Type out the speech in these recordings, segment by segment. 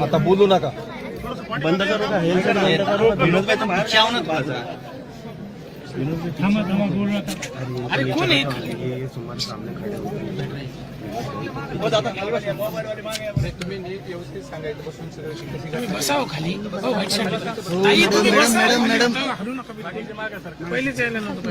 आता बोलू नका. बंद करू का? हे अरे कोण तुम्ही बसाव खाली. हो. हलू नका बिलकुल. पहिलेच यायला नव्हतं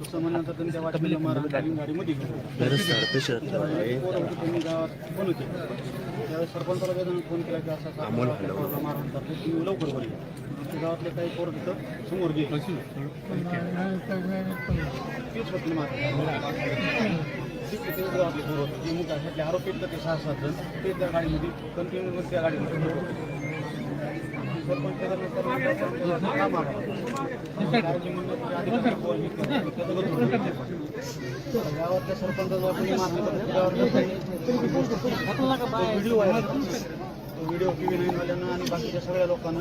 तसं म्हणल्यानंतर त्यांनी त्या वाटणीला मारहाण केली, गाडीमध्ये त्यांनी गावात फोन होते त्यावेळेस सरपंचाला वेदना फोन केला की असं असं पोराला मारहाण करते तुम्ही लवकर बरी ते गावातले काही पोरं तिथं समोर गेले तेच होते मुलं आहेत, ते आरोपी ते सहा सात जण ते त्या गाडीमध्ये कंटिन्यू त्या गाडीमध्ये गावातल्या सरपंचाचा व्हिडिओ आहे व्हिडिओ टी व्ही नाईनवाल्यांना आणि बाकीच्या सगळ्या लोकांना?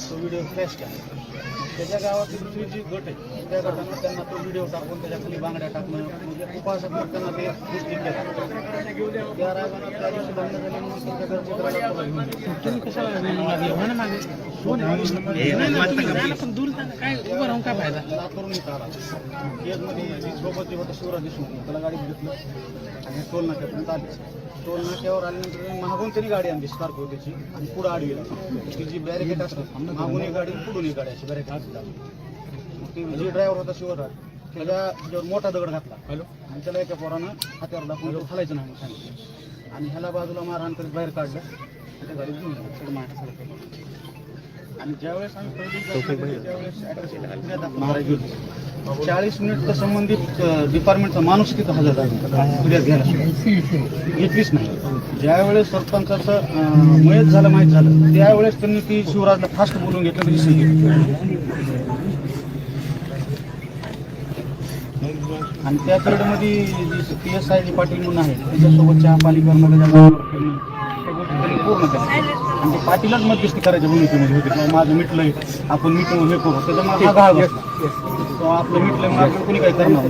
तो व्हिडिओ फ्लॅश केला त्याच्या गावातली दुसरी जी गट आहे. त्या गटानं त्यांना तो व्हिडिओ टाकून त्याच्याखाली बांगड्या टाकणं म्हणजे उपासक त्यांना ते गोष्टी केल्या. त्या रागानं त्या दिवशी झाली म्हणून त्यांच्या घरचे लातूरून आला. सोबत शिवराज देशमुख त्याला गाडी घेतलं. आणि टोल नाक्यापर्यंत आले. टोल नाक्यावर आल्यानंतर मागून त्यांनी गाडी आणली स्कॉर्पिओ त्याची आणि पुढं आड गेला ती जी बॅरिकेड असतात मागून एक गाडी पुढून एक गाडी अशी बॅरिकेड असतात ती जी ड्रायव्हर होता शिवराज त्याला त्याच्यावर मोठा दगड घातला. हॅलो. आणि त्याला एका पोरानं हात्यावर दाखवून हलायचं नाही सांगितलं. आणि ह्याला बाजूला मारहाण करीत बाहेर काढलं. त्या गाडीत घेऊन आणि ज्यावेळेस आम्ही पहिली त्यावेळेस घेऊन. चाळीस मिनिट संबंधित डिपार्टमेंटचा माणूस तिथं हजर आहे फिर्याद घ्यायला घेतलीच नाही. ज्यावेळेस सरपंचाचं मयत झालं माहीत झालं त्यावेळेस त्यांनी ती शिवराजला फास्ट बोलून घेतलं म्हणजे तरी सांगितलं आणि त्या पिरियडमध्ये G P S I G Patil म्हणून आहे त्याच्यासोबत चहा पाणी करणं पूर्ण केल्या. आणि ते पाटीलच मध्यस्थी करायच्या भूमिकेमध्ये होते. माझं मिटलंय आपण मिटून हे करू. त्याच्यामुळे हा गाळ आपलं कोणी काही करणार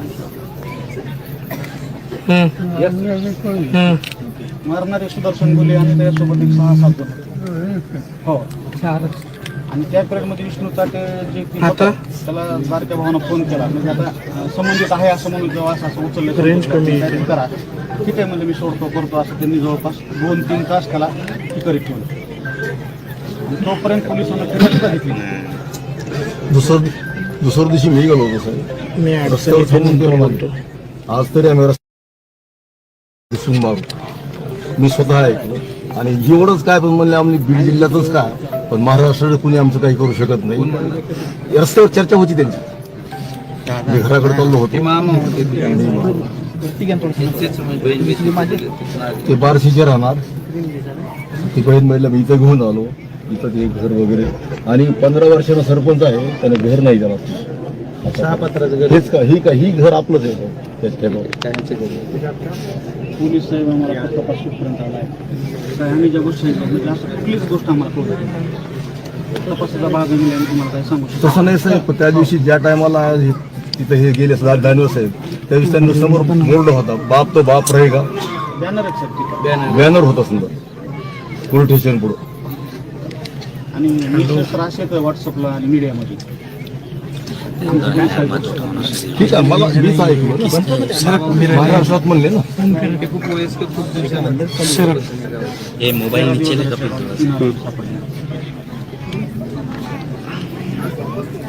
नाही. मारणारे सुदर्शन गुले आणि त्याच्यासोबत एक सहा सात जण हो. आणि त्या पिरियडमध्ये विष्णू चाटे जे की होता, त्याला बारक्या भावानं फोन केला. म्हणजे आता अं, संबंधित आहे असं म्हणून जेव्हा असं असं उचललं रेंज कमी. करा. ठीक आहे म्हणजे मी सोडतो करतो असं त्यांनी जवळपास दोन तीन तास त्याला करीत ठेवलं आणि तोपर्यंत पोलिसांना सुद्धा घेतली. दुसरं? दुसऱ्या दिवशी मी गेलो होतो साहेब. मी रस्त्यावर थांबून गेलो. म्हणतो. आज तरी आम्ही रस्त्यावर दिसून मारू मी स्वतः ऐकलं. आणि एवढंच काय पण म्हणले आम्ही बीड जिल्ह्यातच काय पण महाराष्ट्रात कुणी आमचं काही करू शकत नाही. रस्त्यावर चर्चा होती त्यांची. मी घराकडे चाललो होतो. ते बारशीचे राहणार. ती बहीण महिला मी इथं घेऊन आलो. इथं ते घर वगैरे. आणि पंधरा वर्षाचा सरपंच आहे त्याने घर नाही सहा पत्राचं हेच का ही का ही घर आपलंच आहे. पोलीस साहेब आम्हाला फक्त पाचशेपर्यंत आला आहे काय आम्ही ज्या गोष्टी सांगितल्या म्हणजे असं कुठलीच गोष्ट आम्हाला कळू शकत तपासाचा भाग आम्ही आणि तुम्हाला काय सांगू शकतो. तसं नाही साहेब पण त्या दिवशी ज्या टायमाला तिथं हे गेले दानवे साहेब त्या दिवशी त्यांनी समोर बोर्ड होता बाप तो बाप रहेगा. बॅनर तिथं. बॅनर होता समजा. पोलीस स्टेशन पुढं. आणि निश्चित त्रास येतोय व्हॉट्सअपला आणि मीडियामध्ये ठीक आहे मला मीच ऐकलं महाराष्ट्रात म्हणले ना. हे मोबाईल नीचे लगा फिर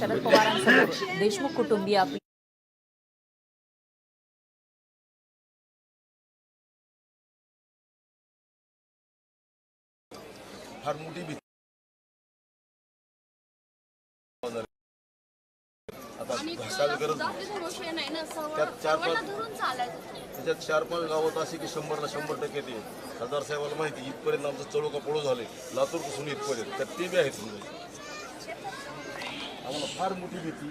शरद पवारांसमोर देशमुख कुटुंबीय आपली फार मोठी भीती आणि घासायला गरज नाही. त्यात चार पाच- त्याच्यात चार पाच गावात असे की शंभरला शंभर टक्के ते खासदार साहेबाला माहिती इथपर्यंत आमचं चळू का पळू झाले लातूरपासून इथपर्यंत. तर ते बी आहेत समजा आम्हाला फार मोठी भीती.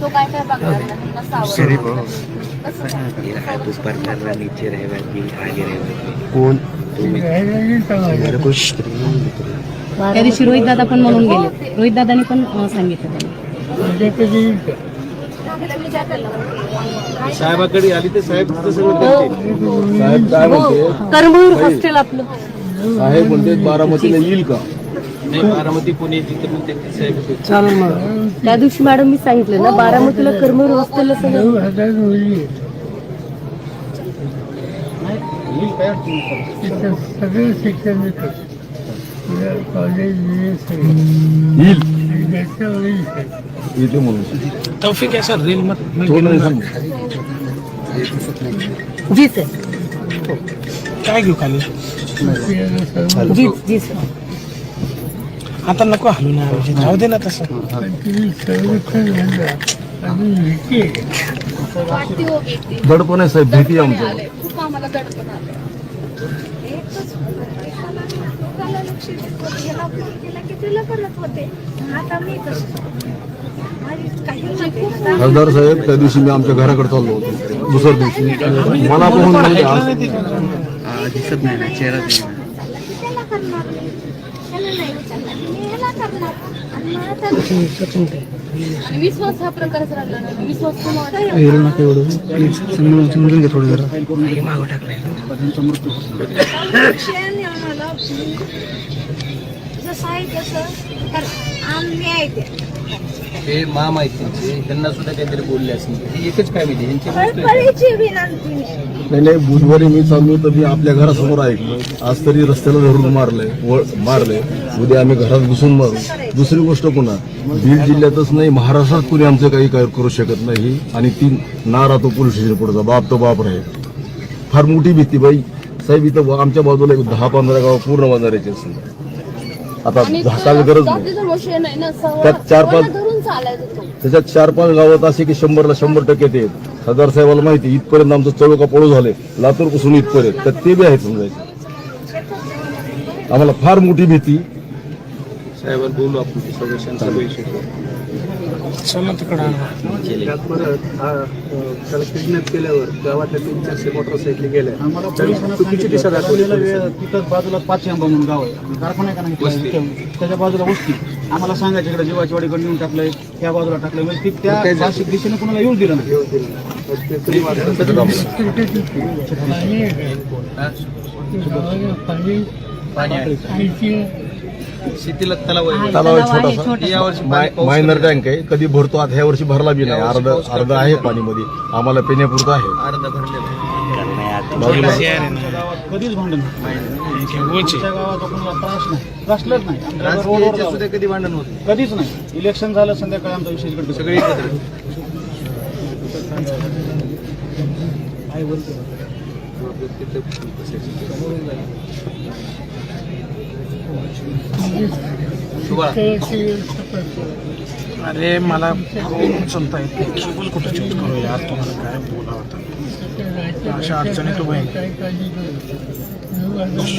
तो काय काय बघणार नाही. नसतं आवडत. कसं काय? मेरा हाथ ऊपर कर रहा नीचे रहेगा कि आगे रहेगा कोण मेरे को त्या दिवशी रोहित दादा पण म्हणून गेले. रोहित दादानी पण अं, सांगितलं त्यांनी. साहेबाकडे आली तर साहेब साहेब काय म्हणते? करमूर हॉस्टेल आपलं. साहेब म्हणते बारामतीला येईल का? बारामती पुणे तिथे पण ते साहेब चालेल मग. त्या दिवशी मॅडम मी सांगितलं ना बारामतीला करमूर हॉस्टेलला सगळं सगळं शिक्षण येतं कॉलेज येईल. येते म्हणून. तौफिक आहे सर. रील मध्ये तो नाही सांग जी सर काय घेऊ खाली? जी जी सर आता नको हलू ना जाऊ दे ना तसं. दडपण आहे साहेब. भीती होते. आता मी खासदार साहेब त्या दिवशी मी आमच्या घराकडे चाललो होतो. दुसऱ्या दिवशी. मला पाहून दिसत नाही ना चेहरा विश्वास हा प्रकारच राहिला विश्वास जसं आहे तसं कर आम्ही आहे ते. हे मा माहितीचे त्यांना सुद्धा काहीतरी बोलले असतील हे एकच काय माहिती? यांची कळकळीची विनंती. नाही नाही बुधवारी मी चाललो तर मी आपल्या घरासमोर ऐकलं. आज तरी रस्त्याला धरून मारलंय वळ मारलंय उद्या आम्ही घरात घुसून मारू. दुसरी गोष्ट पुन्हा बीड जिल्ह्यातच नाही महाराष्ट्रात कुणी आमचं काही काय करू शकत नाही. आणि ती नारा तो पोलीस स्टेशन पुढचा बाप तो बाप राहील फार मोठी भीती बाई. साहेब इथं आमच्या बाजूला एक दहा पंधरा गाव पूर्ण बाजाराचे असतील. आता झाकायला गरज नाही. त्यात चार पाच- त्याच्यात चार पाच गावात असे की शंभरला शंभर टक्के ते. खासदार साहेबाला माहिती इथपर्यंत आमचं चळू का पळू झाले. लातूरपासून इथपर्यंत. तर ते बी आहेत समजायचे. आम्हाला फार मोठी भीती. साहेबांना बोलू आपण परत हा, त्याला किडनॅप केल्यावर गावातल्या तीन चारशे मोटरसायकली गेल्या. चुकीची दिशा दाखवली तिथं बाजूला पाचशे आंबा म्हणून गाव आहे. कारखाना आहे का नाही तिथं? त्याच्या बाजूला वस्ती. आम्हाला सांगायचं इकडे जीवाची वाडीकडे नेऊन टाकलंय त्या बाजूला टाकलंय. म्हणजे ती त्या नाशिक दिशेने कोणाला येऊ दिलं नाही. पाणी शेतीला तलाव आहे. तलाव आहे छोटासा. माय- मायनर टँक आहे. कधी भरतो आता ह्या वर्षी भरला बी नाही. अर्ध अर्ध आहे. पाणीमध्ये. आम्हाला पिण्यापुरतं आहे. अर्धा भरलेला आहे. बाजूला आमच्या गावात कधीच भांडण नाही. ओळखी. आमच्या गावात कोणाला त्रास नाही. त्रासलंच नाही. आमच्या गावात राजकीय रोडवर याच्यात गाव सुद्धा आहे. कधी भांडण होत कधीच नाही. इलेक्शन झालं संध्याकाळी आमचा विषय इकडे सगळे एकत्र. अरे मला उचलता येत केबल कुठे चेंज करू यार? तुम्हाला काय बोला होता अशा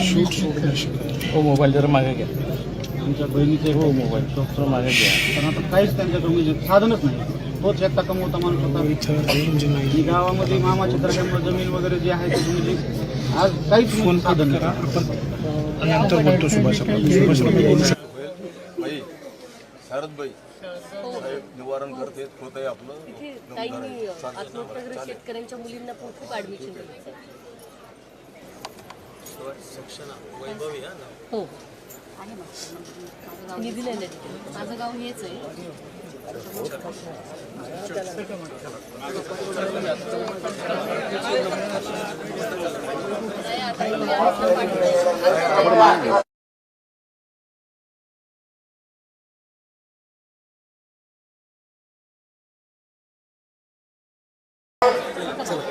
शूट सोडलं हो मोबाईल जरा मागे घ्या. आमच्या बहिणीचे हो मोबाईल. थोडं मागे घ्या. पण आता काहीच त्यांच्याकडे म्हणजे साधनच नाही. तोच एकटा कमवता माणूस होता. आणि गावामध्ये मामाच्या तरड्यामुळे जमीन वगैरे जे आहे ते म्हणजे आज काहीच बोलतो सुभाष शारदबाई निवारण करते होत आहे आपलं. आत्महत्याग्रस्त शेतकऱ्यांच्या मुलींना पण खूप ऍडमिशन दिलं हो. मी दिलेलं. आहे माझं गाव हेच आहे.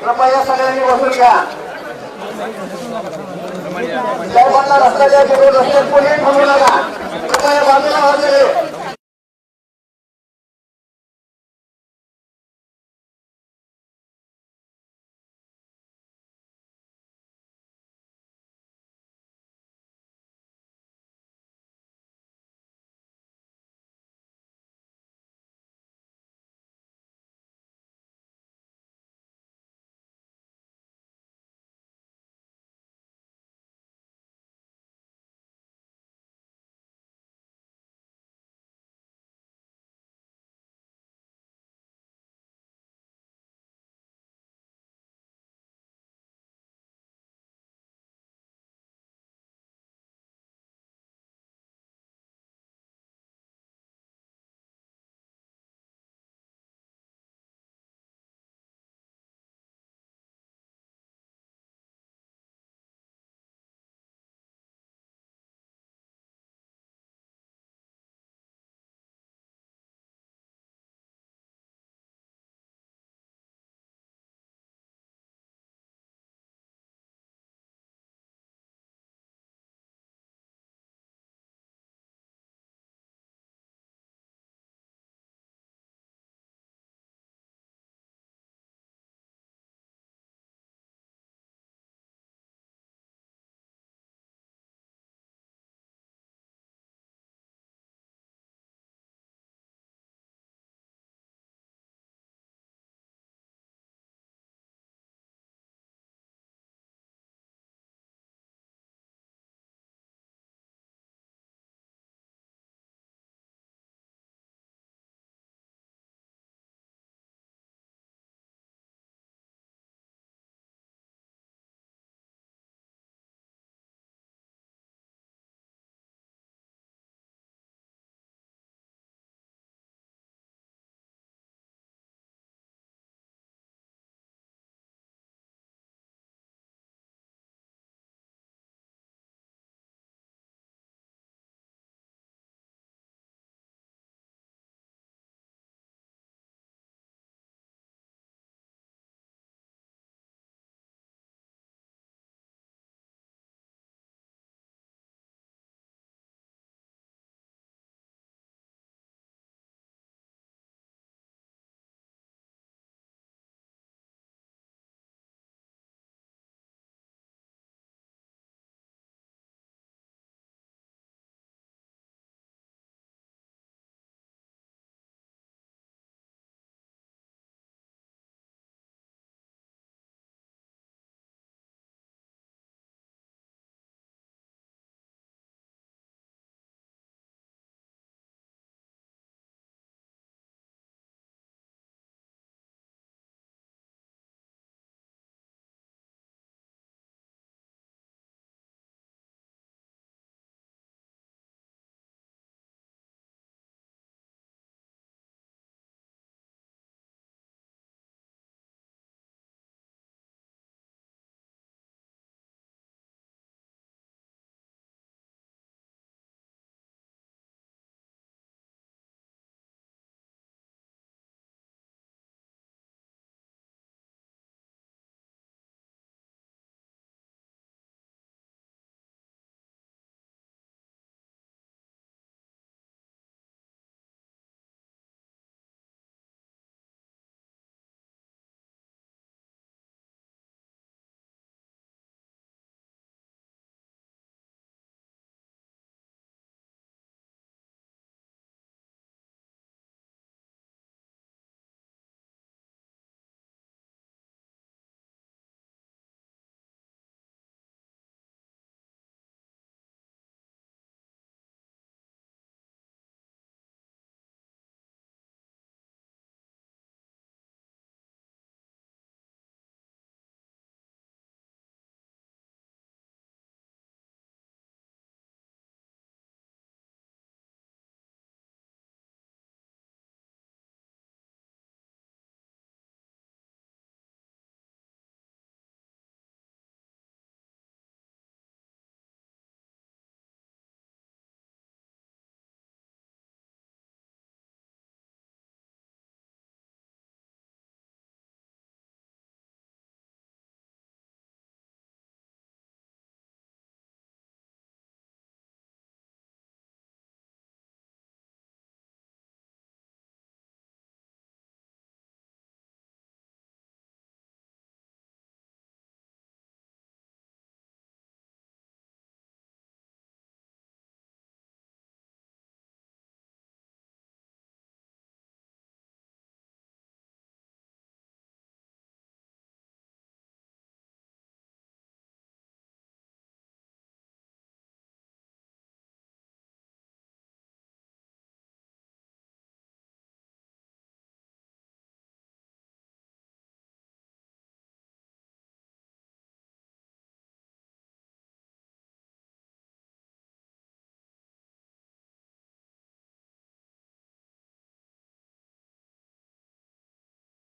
कृपया सगळ्यांनी बसून घ्या. साहेबांना रस्त्याच्या रस्त्यात कोणी थांबू नका. कृपया बाजूला बाजूला